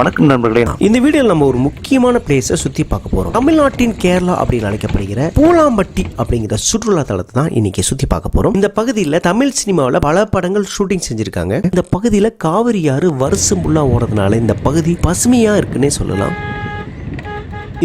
வணக்கம் நண்பர்களே. இந்த வீடியோவில் நம்ம ஒரு முக்கியமான பிளேஸை சுற்றி பார்க்க போகிறோம் தமிழ்நாட்டின் கேரளா அப்படின்னு அழைக்கப்படுகிற பூலாம்பட்டி அப்படிங்கிற சுற்றுலா தலத்தை தான் இன்னைக்கு சுற்றி பார்க்க போகிறோம் இந்த பகுதியில் தமிழ் சினிமாவில் பல படங்கள் ஷூட்டிங் செஞ்சுருக்காங்க. இந்த பகுதியில் காவிரி ஆறு வருஷம் ஃபுல்லாக ஓடுறதுனால இந்த பகுதி பசுமையாக இருக்குன்னே சொல்லலாம்.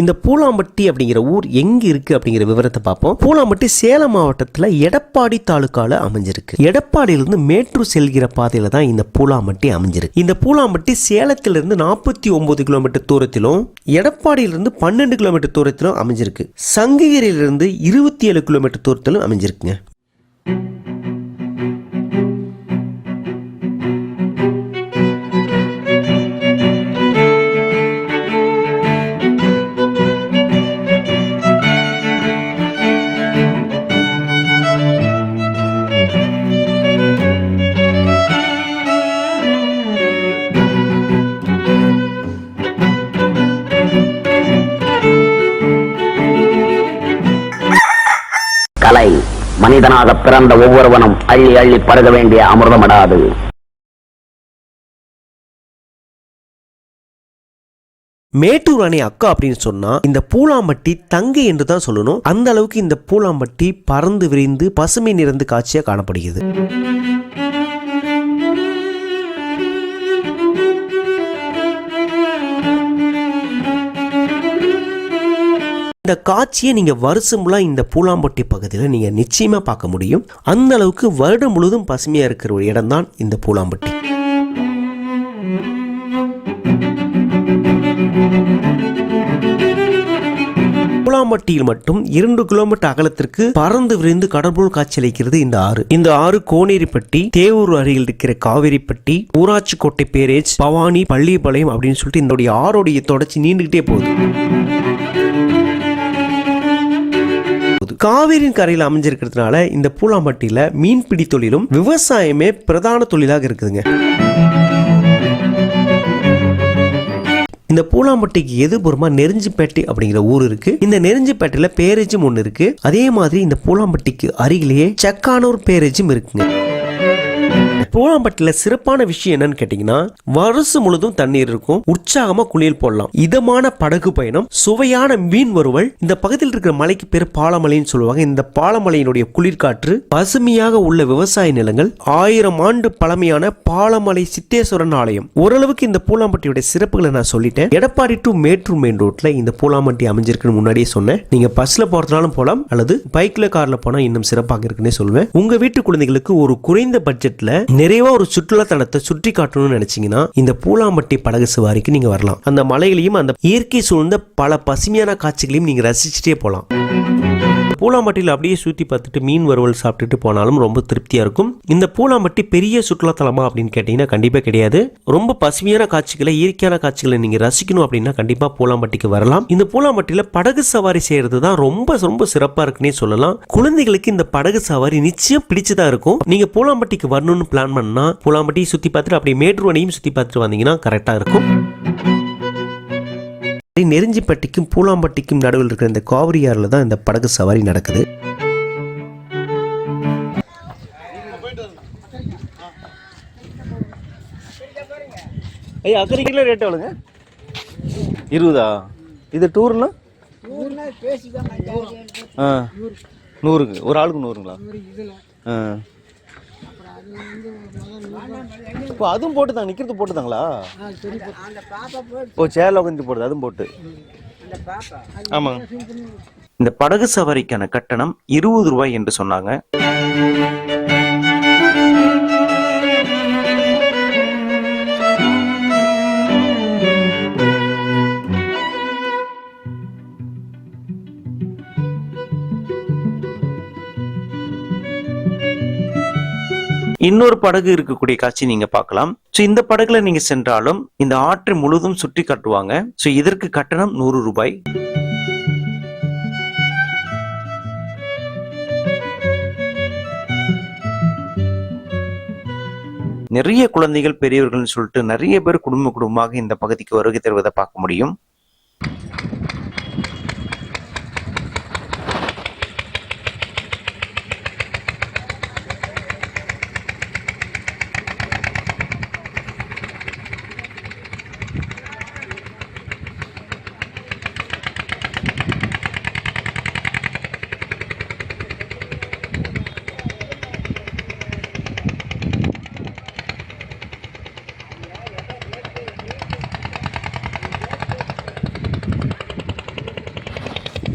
இந்த பூலாம்பட்டி அப்படிங்கிற ஊர் எங்க இருக்கு அப்படிங்கிற விவரத்தை பார்ப்போம். பூலாம்பட்டி சேலம் மாவட்டத்தில் எடப்பாடி தாலுக்கால அமைஞ்சிருக்கு. எடப்பாடியிலிருந்து மேட்டூர் செல்கிற பாதையில தான் இந்த பூலாம்பட்டி அமைஞ்சிருக்கு. இந்த பூலாம்பட்டி சேலத்திலிருந்து நாற்பத்தி ஒன்பது கிலோமீட்டர் தூரத்திலும் எடப்பாடியிலிருந்து பன்னெண்டு கிலோமீட்டர் தூரத்திலும் அமைஞ்சிருக்கு. சங்ககிரியிலிருந்து இருபத்தி ஏழு கிலோமீட்டர் தூரத்திலும் அமைஞ்சிருக்குங்க. மனிதனாக பிறந்த ஒவ்வொருவனும் அள்ளி அள்ளி பருக வேண்டிய அமிர்தமடாது. மேட்டூர் அணை அக்கா அப்படின்னு சொன்னா இந்த பூலாம்பட்டி தங்கை என்று தான் சொல்லணும். அந்த அளவுக்கு இந்த பூலாம்பட்டி பறந்து விரிந்து பசுமை நிறைந்து காட்சியா காணப்படுகிறது. இந்த காட்சியை நீங்க வருஷம் இந்த பூலாம்பட்டி பகுதியில் நீங்க நிச்சயமா பார்க்க முடியும். அந்த அளவுக்கு வருடம் முழுவதும் பசுமையா இருக்கிற ஒரு இடம் தான் இந்த பூலாம்பட்டி. பூலாம்பட்டியில் மட்டும் இரண்டு கிலோமீட்டர் அகலத்திற்கு பறந்து விரிந்து கடற்போல் காட்சியளிக்கிறது இந்த ஆறு. இந்த ஆறு கோனேரிப்பட்டி தேவூர் அருகில் இருக்கிற காவேரிப்பட்டி ஊராட்சி கோட்டை பேரேஜ் பவானி பள்ளிப்பாளையம் அப்படின்னு சொல்லிட்டு இந்த ஆறோடைய தொடர்ச்சி நீண்டுகிட்டே போகுது. காவிரியின் கரையில் அமைஞ்சிருக்கிறதுனால இந்த பூலாம்பட்டியில மீன்பிடி தொழிலும் விவசாயமே பிரதான தொழிலாக இருக்குதுங்க. இந்த பூலாம்பட்டிக்கு எதிர்புறமா நெருஞ்சிப்பேட்டை அப்படிங்கிற ஊர் இருக்கு. இந்த நெருஞ்சிப்பேட்டையில பேரேஜும் ஒன்று இருக்கு. அதே மாதிரி இந்த பூலாம்பட்டிக்கு அருகிலேயே செக்கானூர் பேரேஜும் இருக்குங்க. பூலாம்பட்டியில் சிறப்பான விஷயம் என்னன்னு கேட்டீங்கன்னா வருஷம் முழுதும் தண்ணீர் இருக்கும் உற்சாகமா குளியல் போடலாம். இதமான படகு பயணம் சுவையான மீன் வறுவல் இந்த பகுதியில் இருக்கிற மலைக்கு பேர் பாலமலைன்னு சொல்லுவாங்க. இந்த பாலமலையினுடைய குளிர்காற்று பசுமையாக உள்ள விவசாய நிலங்கள் ஆயிரம் ஆண்டு பழமையான பாலமலை சித்தேஸ்வரன் ஆலயம். ஓரளவுக்கு இந்த பூலாம்பட்டியோட சிறப்புகளை நான் சொல்லிட்டேன். எடப்பாடி டு மேட்டூர் மெயின் ரோட்ல இந்த பூலாம்பட்டி அமைஞ்சிருக்குன்னு முன்னாடியே சொன்னேன். நீங்க பஸ்ல போறதுனாலும் போலாம் அல்லது பைக்ல கார்ல போனா இன்னும் சிறப்பாக இருக்குன்னே சொல்லுவேன் உங்க வீட்டு குழந்தைகளுக்கு ஒரு குறைந்த பட்ஜெட்ல நிறைவா ஒரு சுற்றுலாத்தலத்தை சுற்றி காட்டணும்னு நினைச்சீங்கன்னா இந்த பூலாம்பட்டி படகு சவாரிக்கு நீங்க வரலாம். அந்த மலைகளையும் அந்த இயற்கை சூழ்ந்த பல பசுமையான காட்சிகளையும் நீங்க ரசிச்சுட்டே போகலாம் பூலாம்பட்டியில் அப்படியே சுற்றி பார்த்துட்டு மீன் வறுவல் சாப்பிட்டுட்டு போனாலும் ரொம்ப திருப்தியாக இருக்கும். இந்த பூலாம்பட்டி பெரிய சுற்றுலாத்தலமா அப்படின்னு கேட்டிங்கன்னா கண்டிப்பாக கிடையாது. ரொம்ப பசுமையான காட்சிகளை இயற்கையான காட்சிகளை நீங்கள் ரசிக்கணும் அப்படின்னா கண்டிப்பாக பூலாம்பட்டிக்கு வரலாம். இந்த பூலாம்பட்டியில் படகு சவாரி செய்கிறது தான் ரொம்ப ரொம்ப சிறப்பாக இருக்குன்னே சொல்லலாம். குழந்தைகளுக்கு இந்த படகு சவாரி நிச்சயம் பிடிச்சதாக இருக்கும். நீங்கள் பூலாம்பட்டிக்கு வரணும்னு பிளான் பண்ணா பூலாம்பட்டியை சுற்றி பார்த்துட்டு அப்படியே மேட்டூர் சுற்றி பார்த்துட்டு வந்தீங்கன்னா கரெக்டாக இருக்கும். நெருஞ்சிப்பட்டிக்கும் பூலாம்பட்டிக்கும் நடுவில் இருக்கிற இந்த காவிரி ஆறில் தான் இந்த படகு சவாரி நடக்குது. ஐயா அக்கறை கிலோ ரேட் எவ்வளோங்க? இருபதா? இது டூர்னா? ஆ. நூறுக்கு. ஒரு ஆளுக்கு நூறுங்களா? ஆ. இப்போ அதுவும் போட்டு தான் நிற்கிறது போட்டுதாங்களா? ஓ சேரில் உட்காந்து போடுது அதுவும் போட்டு. ஆமாங்க. இந்த படகு சவாரிக்கான கட்டணம் இருபது ரூபாய் என்று சொன்னாங்க. இன்னொரு படகு இருக்கக்கூடிய காட்சி நீங்க பார்க்கலாம். ஸோ இந்த படகுல நீங்க சென்றாலும் இந்த ஆற்றை முழுதும் சுற்றி காட்டுவாங்க. ஸோ இதற்கு கட்டணம் நூறு ரூபாய். நிறைய குழந்தைகள் பெரியவர்கள்னு சொல்லிட்டு நிறைய பேர் குடும்ப குடும்பமாக இந்த பகுதிக்கு வருகை தருவதை பார்க்க முடியும்.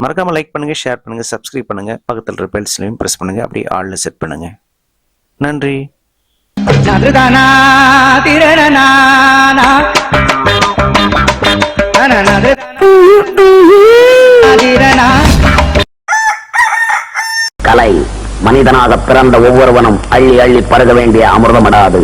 மறக்காம லைக் பண்ணுங்க ஷேர் பண்ணுங்க சப்ஸ்கிரைப் பண்ணுங்க. பக்கத்தில் இருக்க பெல்ஸ்லையும் பிரஸ் பண்ணுங்க. அப்படியே ஆள்ல செட் பண்ணுங்க. நன்றி. நதுதானா திரணனா திரணா கலை மனிதனாக பிறந்த ஒவ்வொருவனும் அள்ளி அள்ளி பருக வேண்டிய அமிர்தமடாது